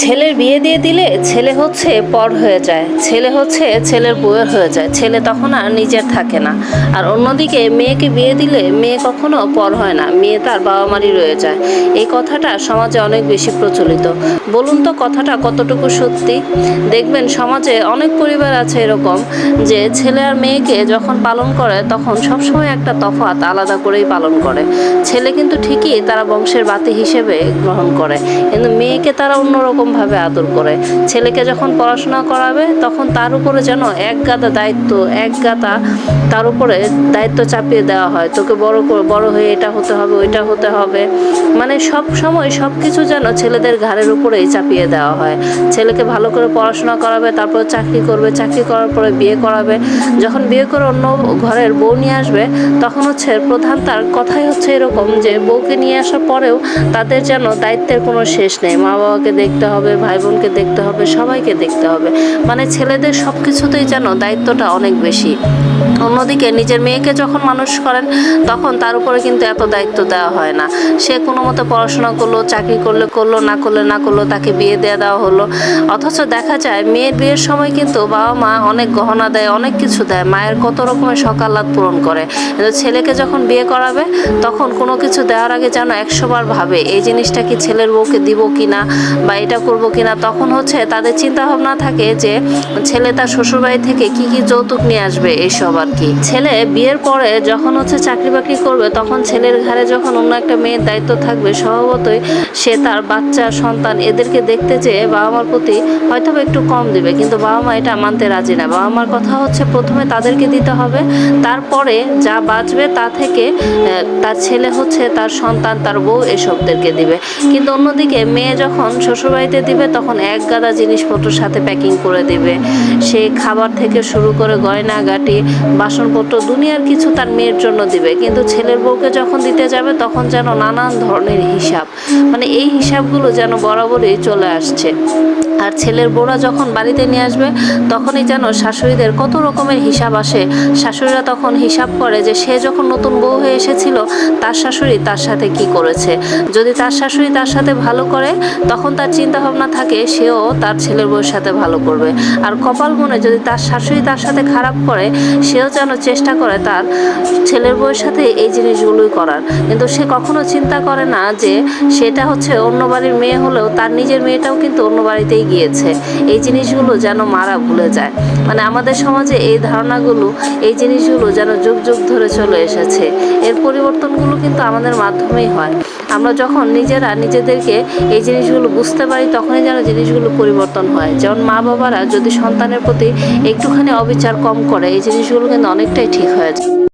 ছেলের বিয়ে দিয়ে দিলে ছেলে হচ্ছে পর হয়ে যায়। ছেলে হচ্ছে ছেলের বউয়ের হয়ে যায়। ছেলে তখন আর নিজের থাকে না। আর অন্যদিকে মেয়েকে বিয়ে দিলে মেয়ে কখনো পর হয় না। মেয়ে তার বাবা মারই রয়ে যায়। এই কথাটা সমাজে অনেক বেশি প্রচলিত। বলুন তো কথাটা কতটুকু সত্যি? দেখবেন সমাজে অনেক পরিবার আছে এরকম যে ছেলে আর মেয়েকে যখন পালন করে, তখন সবসময় একটা তফাৎ আলাদা করেই পালন করে। ছেলে কিন্তু ঠিকই তারা বংশের বাতি হিসেবে গ্রহণ করে। কিন্তু মেয়েকে তারা অন্যরকমভাবে আদর করে। ছেলেকে যখন পড়াশোনা করাবে, তখন তার উপরে যেন এক গাদা দায়িত্ব, এক গাদা তার উপরে দায়িত্ব চাপিয়ে দেওয়া হয়। তোকে বড় বড় হয়ে এটা হতে হবে, ওইটা হতে হবে। মানে সব সময় সব কিছু যেন ছেলেদের ঘাড়ের উপরেই চাপিয়ে দেওয়া হয়। ছেলেকে ভালো করে পড়াশোনা করাবে, তারপর চাকরি করবে, চাকরি করার পরে বিয়ে করাবে। যখন বিয়ে করে অন্য ঘরের বউ নিয়ে আসবে, তখন হচ্ছে প্রধান তার কথাই হচ্ছে এরকম যে, বউকে নিয়ে আসার পরেও তাদের যেন দায়িত্বের কোনো শেষ নেই। মা বাবাকে দেখতে হবে ভাই বোনকে দেখতে হবে, সবাইকে দেখতে হবে। মানে ছেলেদের সব কিছুতেই যেন দায়িত্বটা অনেক বেশি। অন্যদিকে নিজের মেয়েকে যখন মানুষ করেন, তখন তার উপরে কিন্তু এত দায়িত্ব দেওয়া হয় না। সে কোনো মতো পড়াশোনা করল, চাকরি করলে করল, না করলে না করল, তাকে বিয়ে দেওয়া দেওয়া হলো। অথচ দেখা যায়, মেয়ের বিয়ের সময় কিন্তু বাবা মা অনেক গহনা দেয়, অনেক কিছু দেয়, মায়ের কত রকমের সকালাত পূরণ করে। কিন্তু ছেলেকে যখন বিয়ে করাবে, তখন কোনো কিছু দেওয়ার আগে যেন একশোবার ভাবে, এই জিনিসটা কি ছেলের বউকে দিব কিনা, বা এটা করব কিনা, তখন হচ্ছে তাদের চিন্তা ভাবনা থাকে যে ছেলে তার শ্বশুরবাড়ি থেকে কি কি যৌতুক নিয়ে আসবে এইসব আর কি। ছেলে বিয়ের পরে যখন হচ্ছে চাকরি বাকরি করবে, তখন ছেলের ঘাড়ে যখন অন্য একটা মেয়ের দায়িত্ব থাকবে, স্বভাবতই সে তার বাচ্চা, সন্তান এদেরকে দেখতে চেয়ে বাবা মার প্রতি হয়তো একটু কম দিবে। কিন্তু বাবা মা এটা মানতে রাজি না। বাবা মার কথা হচ্ছে প্রথমে তাদেরকে দিতে হবে, তারপরে যা বাঁচবে তা থেকে তার ছেলে হচ্ছে তার সন্তান, তার বউ এসবদেরকে দিবে। কিন্তু অন্যদিকে মেয়ে যখন শ্বশুরবাড়িতে দিবে, তখন এক গাদা জিনিসপত্র সাথে প্যাকিং করে দেবে। সে খাবার থেকে শুরু করে গয়না, গাটি, বাসনপত্র, দুনিয়ার কিছু তার মেয়ের জন্য দিবে। কিন্তু ছেলের বউকে যখন দিতে যাবে, তখন যেন নানান ধরনের হিসাব মানে এই হিসাবগুলো যেন বরাবরই চলে আসছে। আর ছেলের বউরা যখন বাড়িতে নিয়ে আসবে, তখনই যেন শাশুড়িদের কত রকমের হিসাব আসে। শাশুড়িরা তখন হিসাব করে যে সে যখন নতুন বউ হয়ে এসেছিল, তার শাশুড়ি তার সাথে কি করেছে। যদি তার শাশুড়ি তার সাথে ভালো করে, তখন তার চিন্তা ভাবনা থাকে, সেও তার ছেলের বউয়ের সাথে ভালো করবে। আর কপাল মনে যদি তার শাশুড়ি তার সাথে খারাপ করে, সেও যেন চেষ্টা করে তার ছেলের বউয়ের সাথে এই জিনিসগুলোই করার। কিন্তু সে কখনো চিন্তা করে না যে সেটা হচ্ছে অন্য বাড়ির মেয়ে হলেও তার নিজের মেয়েটাও কিন্তু অন্য বাড়িতেই গিয়েছে। এই জিনিসগুলো যেন মারা ভুলে যায়। মানে আমাদের সমাজে এই ধারণাগুলো, এই জিনিসগুলো যেন যুগ যুগ ধরে চলে এসেছে। এর পরিবর্তনগুলো কিন্তু আমাদের মাধ্যমেই হয়। আমরা যখন নিজেরা নিজেদেরকে এই জিনিসগুলো বুঝতে পারি, তখনই যেন জিনিসগুলো পরিবর্তন হয়। যেমন মা বাবারা যদি সন্তানের প্রতি একটুখানি অবিচার কম করে, এই জিনিসগুলো কিন্তু অনেকটাই ঠিক হয়ে যায়।